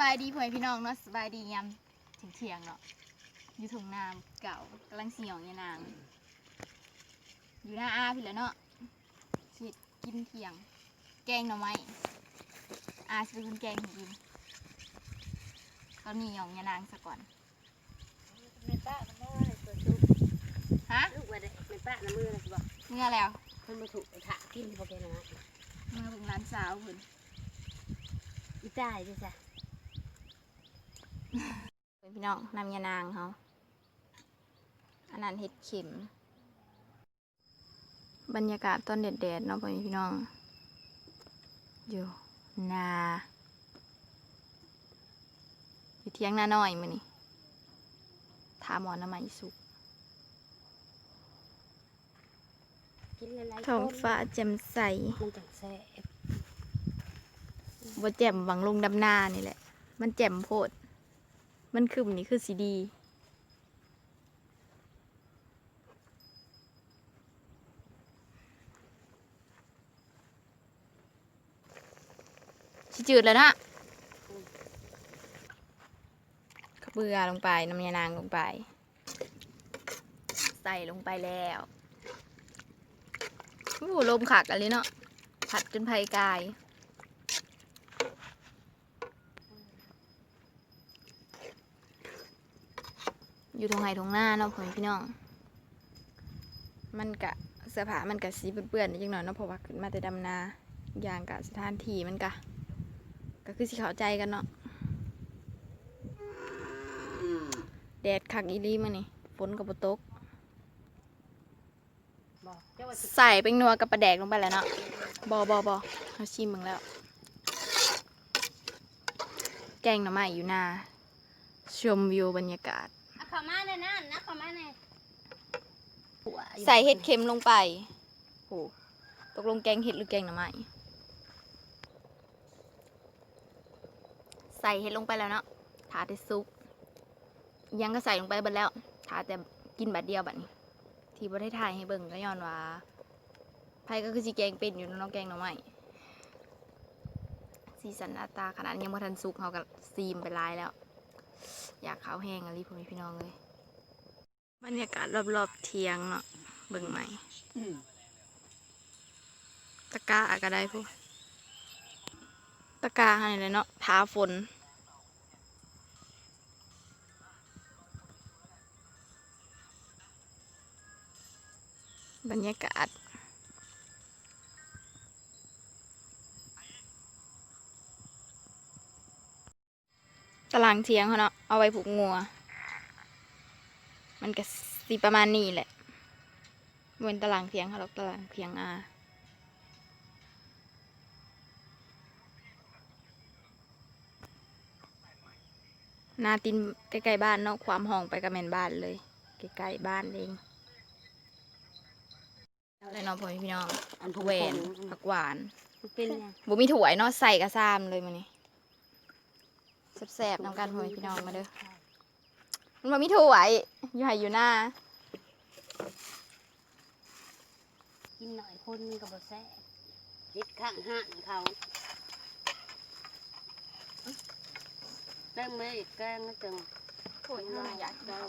บายดีพ่อแม่พี่น้องเนาะสบายดียามถึงเที่ยงๆเนาะอยู่ถุงน้ำเก่ากำลังเสียงยานางอยู่หน้าอาพี่แหล้วเนาะสิกินเที่ยง แกงหน่อไม้อาสิเป็นคนแกงให้กินตอนนี้หยองยานางซะก่อนแม่ป้าน้ำมือเลยตัวชุบฮะลูกว่าได้แม่ป้าน้ำมือเลยสิบอกเมื่อแล้วเพิ่นมาถูกถากินพอแกนะเมื่อเป็นร้านสาวเพิ่นอีตายด้วยจ้ะเพิ่นพี่น้องนำยานางเขาอันนั้นเห็ดเข็ม บรรยากาศตอนแดดๆเนาะพ่อแม่พี่น้อง อยู่นาอยู่เที่ยงนาน้อยมื้อนี้ถามหมอน้ำใหม่สุกกินหลายๆท้องคนฟ้าแจ่มใสมันจังแซ่บบ่แจ่มหวังลงดำนานี่แหละ มันแจ่มโพด มันคืมนี่คือสีดี ชิจืดแล้วนะข้าเบือลงไปน้ำยานางลงไป ใส่ลงไปแล้วโอ้ลมขักอะไรเนาะผัดจนไพกาย อยู่ตรงไหนตรงหน้าเนาะพ่อแม่พี่น้อง มันกะเสื้อผ้ามันกะสีเปื้อนๆนิดหน่อยเนาะเพราะว่าขึ้นมาแต่ดำนาอย่างกะสถานที่มันกะ ก็คือสิเข้าใจกันเนาะแดดคักอีลีมื้อนี่ฝนก็บ่ตกใส่เป็นนัวกับปลาแดกลงไปแล้วเนาะบอบอบอเขาชิมมึงแล้ว แกงหน่อไม้อยู่หน้าชมวิวบรรยากาศ เข้ามาในนั่นนะเข้ามาในใส่เห็ดเค็มลงไปโหตกลงแกงเห็ดหรือแกงหน่อไม้ใส่เห็ดลงไปแล้วเนาะถาแต่ซุปยังก็ใส่ลงไปเบัดแล้วถาแต่กินบัดเดียวบัดนี้ ที่บ่ได้ถ่ายให้เบิ่งก็ย้อนว่าไผก็คือสิแกงเป็นอยู่เนาะแกงหน่อไม้สีสันหน้าตาขนาดยังบ่ทันสุกเฮาก็ซีมไปลายแล้ว อยากขาวแห้งอะลิพ่อแม่พี่น้องเลยบรรยากาศรอบๆเทียงเนาะเบิ่งใหม่ตะกร้าก็ได้พวกตะกาให้เลยเนาะท้าฝนบรรยากาศ ตารางเทียงเขาเนาะเอาไว้ผูกงัว มันก็สีประมาณนี้แหละเหมือนตารางเทียงเขาหรอกตารางเทียงอานาตินใกล้ๆบ้านเนาะความห้องไปกับแม่นบ้านเลยใกล้ๆบ้านเองเลยเนาะพ่อแม่พี่น้องอันผู้แหวแวนนผักหวานเป็นไงบ่มีถั่วยเนาะใส่กระซามเลยมันนี่ แซ่บๆนำกันพ่อแม่พี่น้องมาเด้อมันบ่มีถั่วยอยู่ไหอยู่หน้ากินหน่อยคนก็บ่แซ่บจิตข้างห้างเขาเต้มไม่แกงนะจังถั่วยเฮาอยากกินเอา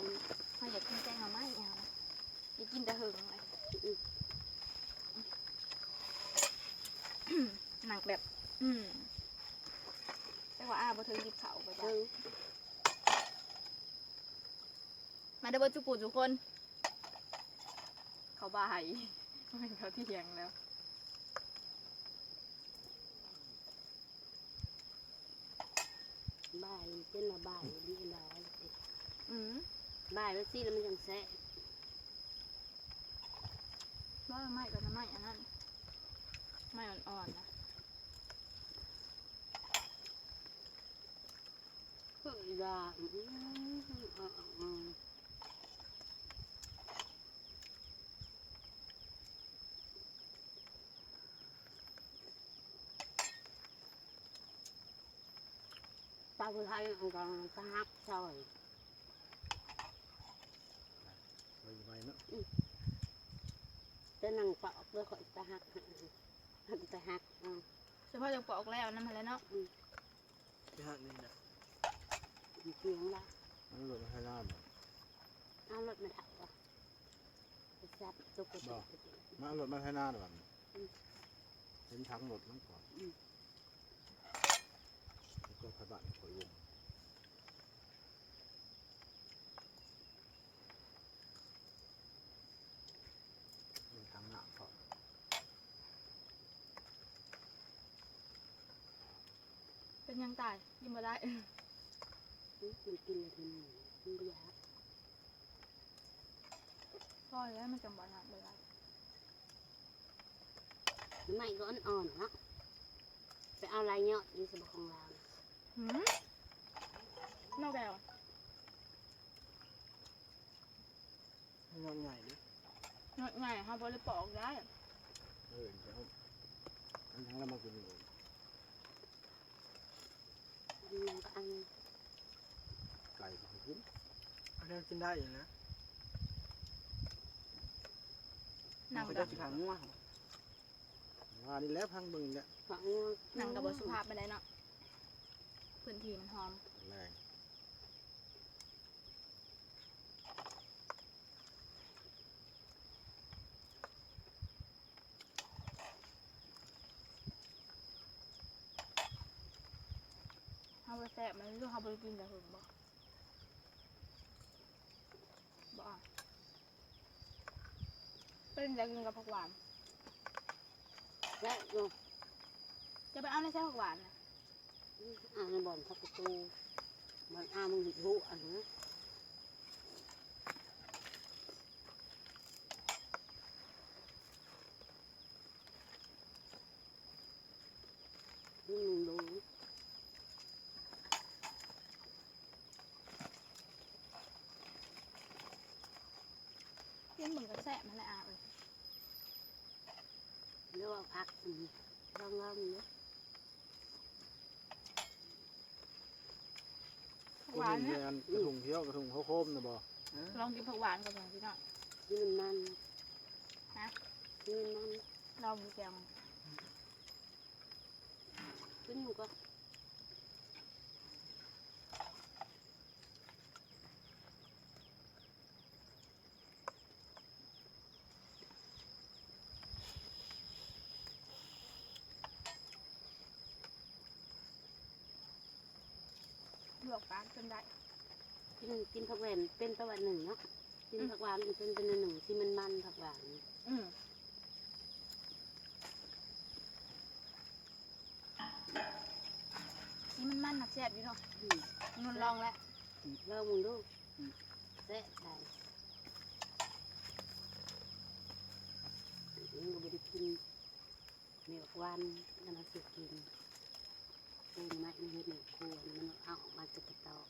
เฮาอยากกินแกงเอาไหมเอาอยากกินแต่หึงเลยหนักแบบ อืม แต่ว่าอาบ่ถึงหยิบเขาไปจ้ะถึงมาเด้อเบ่จุกูทุกคน เขาบายไม่เขาเที่ยงแล้วบ่ายเจ้นละบ่ายดีแล้วอืมบ่ายแล้วสิแล้วมันยังแซ่บว่าไม่ก็ไม่อันนั้นไม่อ่อนๆนะ เฮ้ยดาอืมอ่าอืมปลาผู้ไทยมันก็สหักซอยไปเนาะจะนั่งปอก เพื่อข่อยตะหักหักตะหักอืมเฉพาะจะปอกแล้วนั่นมาแล้วเนาะที่หักนี่นะมีเสียงละมันหลุดมาให้หน้าบ่เอารถมาถักวะไปซับตุกกระตุกตุกมาเอาหลุดมาให้น้าหน่อยเห็นทั้งหมดมันก่อนแล้วก็พระบาทข่อยวงทั้งหน้าก่อนเป็นยังตายกินมาได้ มันกินอะไรมันมันก็ยากพ่อแล้วมันจำบ่หนักเลยไม่ก็อ่อนๆเนาะไปเอาลายเนาะนี่สบของเราหืมนอกแล้วงอนใหญ่ดินอกไงเขาบริปอกได้เออเดี๋ยวอันทั้งแล้วมากินอยู่มันก็อัน ก่ก็กินเอาแค่กินได้อยู่นะหนังเขากัจะบสิขาง่วงว่านี่แล้วพังมึงเนี่ยฝังหนังกับบสุภาพไปได้เนาะพื้นที่มันหอมแรงเขาไปแสบมันรู้เขาไปกินแต่หึงบ่บ่อะ เป็นจะกินกับผักหวาน และอยู่จะไปเอาในใช้ผักหวานนะอ่าในบ่อนทักประตูบ่อนอามึงหิรู้อันนี้นี่มึงดูกินเหมือนกับแสบมันแหละอะเอ้ยเรียกว่าพักอืมร่องร่องเนาะผักกูหวานเห็นเนี่ยเรียนกระถุงเที่ยวกระถุงข้าวโคมนะบ่ลองกินผักหวานกับหน่อยพี่น้องที่มันมันฮะที่มันมันลองดูแกงขึ้นมันก็ ลวกปลาจนได้กินกินผักแหวนเป็นประวัติหนึ่งเนาะกินผักหวานอีกเป็นเป็นหนึ่งที่มันมันผักหวานอืมนี่มันมันหนักแสบอยู่เนาะอืมนนลองแล้วลองมึงดูเสะใส่ยังก็ไม่ได้กินเมียกวันนั่นเราสิกิน ปูนไม้มันเห็ดหนึ่งคูนมันเอาออกมาจากกระตอก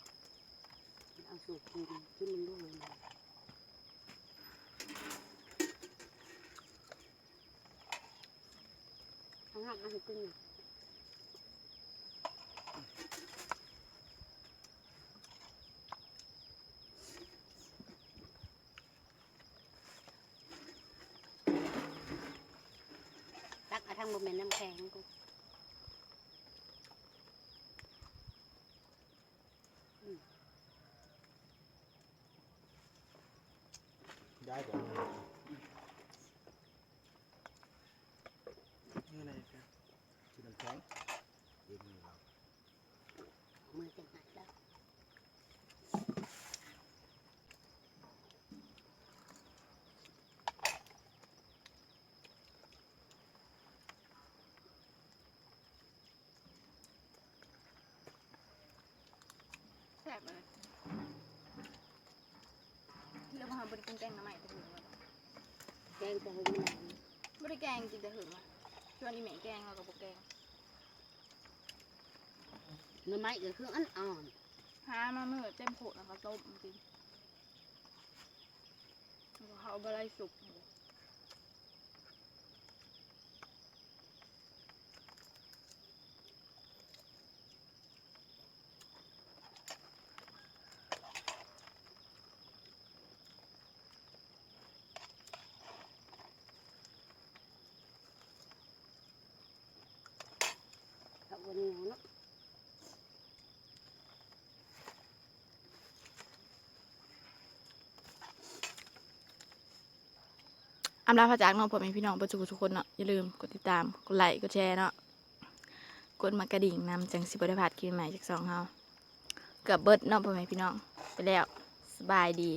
มันเอาสู่กินกินมันดูเลยนทั้งหักมาให้กินน่ะ ตักเอาทั้งบนเป็นน้ำแข็งกู ได้ก่อน นี่อะไรกัน กินน้ำแข็งกินเรา มือจะหายแล้ว แสบเลยที่ เราพาบริกินแกงน้ำใหม่แต่หึงแล้วแกงจะให้มันหนาวบริแกงกินแต่หึงอะชวนอีแม่แกงเรากับโบแกงหน้ำไม้ก็คืออันอ่อนหามาเมื่อเต็มโขดแล้วก็ต้มจริงแล้วก็เขาเอาบะไรสุก อำลาพระจากน้องพ่อแม่พี่น้องประจุทุกคนเนาะอย่าลืมกดติดตามกดไลค์กดแชร์เนาะกดมากระดิ่งนำจังสิบได้พลาดกินใหม่จากสองเฮาเกือบเบิดเนาะพ่อแม่พี่น้องไปแล้วสบายดี